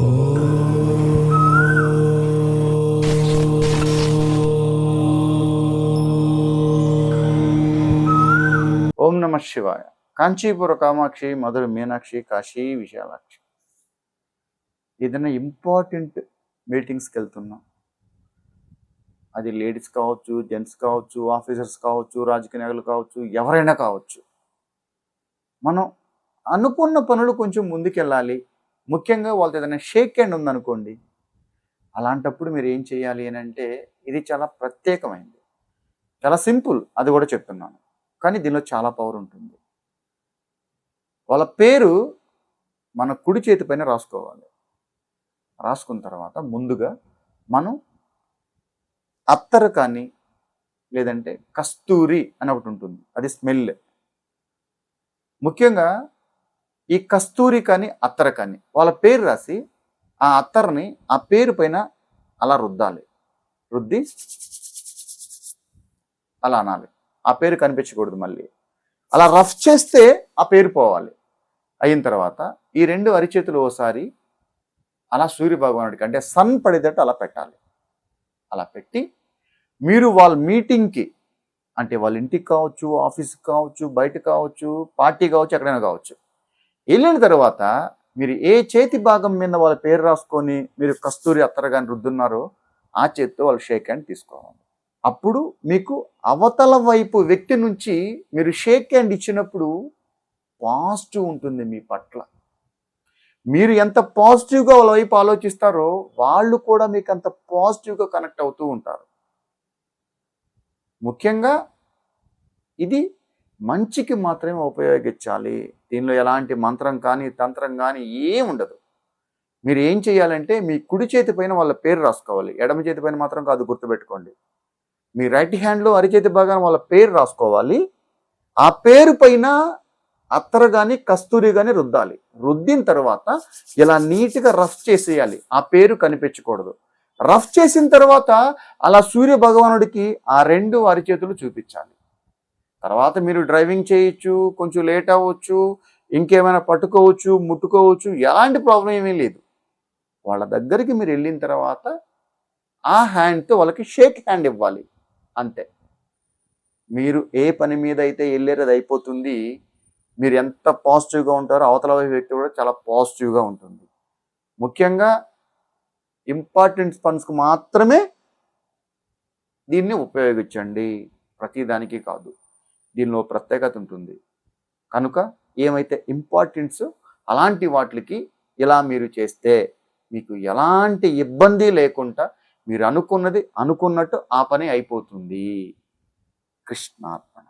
ఓం నమ శివాయ. కాంచీపుర కామాక్షి మధుర మీనాక్షి కాశీ విశాలాక్షి. ఏదైనా ఇంపార్టెంట్ మీటింగ్స్కి వెళ్తున్నాం. అది లేడీస్ కావచ్చు జెంట్స్ కావచ్చు ఆఫీసర్స్ కావచ్చు రాజకీయ నాయకులు కావచ్చు ఎవరైనా కావచ్చు. మనం అనుకున్న పనులు కొంచెం ముందుకెళ్ళాలి. ముఖ్యంగా వాళ్ళతో ఏదైనా షేక్ హ్యాండ్ ఉందనుకోండి అలాంటప్పుడు మీరు ఏం చేయాలి అని అంటే ఇది చాలా ప్రత్యేకమైనది చాలా సింపుల్ అది కూడా చెప్తున్నాను. కానీ దీనిలో చాలా పవర్ ఉంటుంది. వాళ్ళ పేరు మన కుడి చేతి పైన రాసుకోవాలి. రాసుకున్న తర్వాత ముందుగా మనం అత్తరు కానీ లేదంటే కస్తూరి అని ఒకటి ఉంటుంది. అది స్మెల్. ముఖ్యంగా ఈ కస్తూరి కానీ అత్తర కానీ వాళ్ళ పేరు రాసి ఆ అత్తర్ని ఆ పేరు పైన అలా రుద్దాలి. రుద్ది అలా అనాలి. ఆ పేరు కనిపించకూడదు మళ్ళీ. అలా రఫ్ చేస్తే ఆ పేరు పోవాలి. అయిన తర్వాత ఈ రెండు అరిచేతులు ఓసారి అలా సూర్య భగవానుడికి అంటే సన్ పడేటట్టు అలా పెట్టాలి. అలా పెట్టి మీరు వాళ్ళ మీటింగ్కి అంటే వాళ్ళ ఇంటికి కావచ్చు ఆఫీస్కి కావచ్చు బయట కావచ్చు పార్టీ కావచ్చు ఎక్కడైనా కావచ్చు వెళ్ళిన తర్వాత మీరు ఏ చేతి భాగం మీద వాళ్ళ పేరు రాసుకొని మీరు కస్తూరి అత్తరగాని రుద్దున్నారో ఆ చేతితో వాళ్ళు షేక్ హ్యాండ్ తీసుకోవాలి. అప్పుడు మీకు అవతల వైపు వ్యక్తి నుంచి మీరు షేక్ హ్యాండ్ ఇచ్చినప్పుడు పాజిటివ్ ఉంటుంది మీ పట్ల. మీరు ఎంత పాజిటివ్గా వాళ్ళ వైపు ఆలోచిస్తారో వాళ్ళు కూడా మీకు అంత పాజిటివ్గా కనెక్ట్ అవుతూ ఉంటారు. ముఖ్యంగా ఇది మంచికి మాత్రమే ఉపయోగించాలి. దీనిలో ఎలాంటి మంత్రం కానీ తంత్రం కానీ ఏం ఉండదు. మీరు ఏం చేయాలంటే మీ కుడి చేతి పైన వాళ్ళ పేరు రాసుకోవాలి. ఎడమ చేతి పైన మాత్రం కాదు గుర్తుపెట్టుకోండి. మీ రైట్ హ్యాండ్లో అరిచేతి భాగాన వాళ్ళ పేరు రాసుకోవాలి. ఆ పేరు పైన అత్తర కానీ కస్తూరి కానీ రుద్దాలి. రుద్దిన తర్వాత ఇలా నీట్గా రఫ్ చేసేయాలి. ఆ పేరు కనిపించకూడదు. రఫ్ చేసిన తర్వాత అలా సూర్య భగవానుడికి ఆ రెండు అరిచేతులు చూపించాలి. తర్వాత మీరు డ్రైవింగ్ చేయొచ్చు కొంచెం లేట్ అవ్వచ్చు ఇంకేమైనా పట్టుకోవచ్చు ముట్టుకోవచ్చు ఎలాంటి ప్రాబ్లం ఏమీ లేదు. వాళ్ళ దగ్గరికి మీరు వెళ్ళిన తర్వాత ఆ హ్యాండ్తో వాళ్ళకి షేక్ హ్యాండ్ ఇవ్వాలి. అంతే. మీరు ఏ పని మీద అయితే వెళ్ళారో అది అయిపోతుంది. మీరు ఎంత పాజిటివ్గా ఉంటారో అవతల వైపు వ్యక్తి కూడా చాలా పాజిటివ్గా ఉంటుంది. ముఖ్యంగా ఇంపార్టెంట్ పన్స్కి మాత్రమే దీన్ని ఉపయోగించండి. ప్రతిదానికి కాదు. దీనిలో ప్రత్యేకత ఉంటుంది. కనుక ఏమైతే ఇంపార్టెన్స్ అలాంటి వాటికి ఇలా మీరు చేస్తే మీకు ఎలాంటి ఇబ్బంది లేకుండా మీరు అనుకున్నది అనుకున్నట్టు ఆ పని అయిపోతుంది. కృష్ణార్పణ.